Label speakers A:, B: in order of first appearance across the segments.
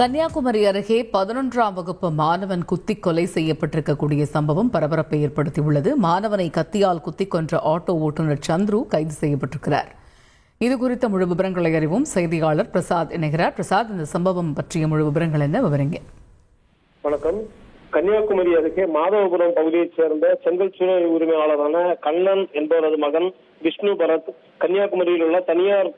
A: கன்னியாகுமரி அருகே பதினொன்றாம் வகுப்பு மாணவன் குத்தி கொலை செய்யப்பட்டிருக்கக்கூடிய சம்பவம் பரபரப்பை ஏற்படுத்தியுள்ளது. மாணவனை கத்தியால் குத்திக் கொன்ற ஆட்டோ ஓட்டுநர் சந்துரு கைது செய்யப்பட்டிருக்கிறார். இது குறித்த முழு விவரங்களை அறிவும். செய்தியாளர் பிரசாத் இணைகிறார். பிரசாத் இந்த சம்பவம் பற்றிய முழு விவரங்கள் என்ன? விவரிங்க.
B: வணக்கம். கன்னியாகுமரி அருகே மாதவபுரம் பகுதியைச் சேர்ந்த செங்கல் சூழல் உரிமையாளரான கண்ணன் என்பவரது மகன் விஷ்ணு பரத் கன்னியாகுமரியில் உள்ள தனியார்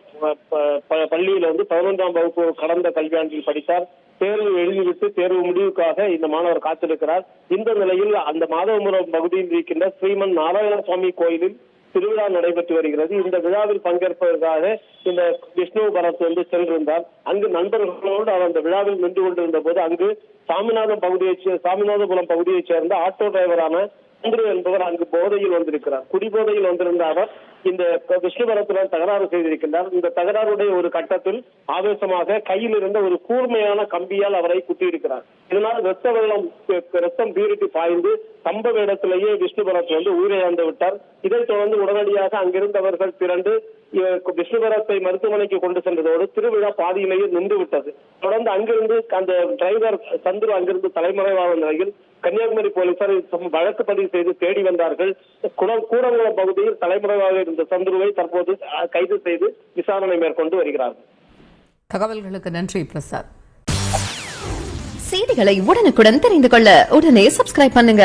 B: பள்ளியில வந்து பதினொன்றாம் வகுப்பு கடந்த கல்வியாண்டில் படித்தார். தேர்வு எழுதிவிட்டு தேர்வு முடிவுக்காக இந்த மாணவர் காத்திருக்கிறார். இந்த நிலையில் அந்த மாதவபுரம் பகுதியில் இருக்கின்ற ஸ்ரீமன் நாராயணசுவாமி கோயிலில் திருவிழா நடைபெற்று வருகிறது. இந்த விழாவில் பங்கேற்பதற்காக இந்த விஷ்ணு பரத் வந்து சென்றிருந்தார். அங்கு நண்பர்களோடு அவர் அந்த விழாவில் நின்று கொண்டிருந்த போது அங்கு சாமிநாதம் பகுதியை சாமிநாதபுரம் பகுதியைச் சேர்ந்த ஆட்டோ டிரைவரான சந்திரு என்பவர் அங்கு போதையில் வந்திருக்கிறார். குடிபோதையில் வந்திருந்த அவர் இந்த விஷ்ணுபரத்துடன் தகராறு செய்திருக்கின்றார். இந்த தகராறுடைய ஒரு கட்டத்தில் ஆவேசமாக கையில் இருந்த ஒரு கூர்மையான கம்பியால் அவரை குத்தியிருக்கிறார். இதனால் ரத்த வெள்ளம் ரத்தம் பீரிட்டு பாய்ந்து சம்பவ இடத்திலேயே விஷ்ணுபரத் வந்து உயிரிழந்து விட்டார். இதைத் தொடர்ந்து உடனடியாக அங்கிருந்தவர்கள் திரண்டு விஷ்ணுபரத்தை மருத்துவமனைக்கு கொண்டு சென்றதோடு திருவிழா பாதியிலேயே நின்று விட்டது தொடர்ந்து அங்கிருந்து அந்த டிரைவர் சந்துரு அங்கிருந்து தலைமறைவான நிலையில் கன்னியாகுமரி போலீசார் வழக்கு பதிவு செய்து தேடி வந்தார்கள். குடம் கூடங்குளம் பகுதியில் தலைமறைவாக இருந்த சந்துருவை தற்போது கைது செய்து விசாரணை மேற்கொண்டு வருகிறார்கள்.
A: தகவல்களுக்கு நன்றி பிரசாத்.
C: செய்திகளை உடனுக்குடன் தெரிந்து கொள்ள உடனே சப்ஸ்கிரைப் பண்ணுங்க.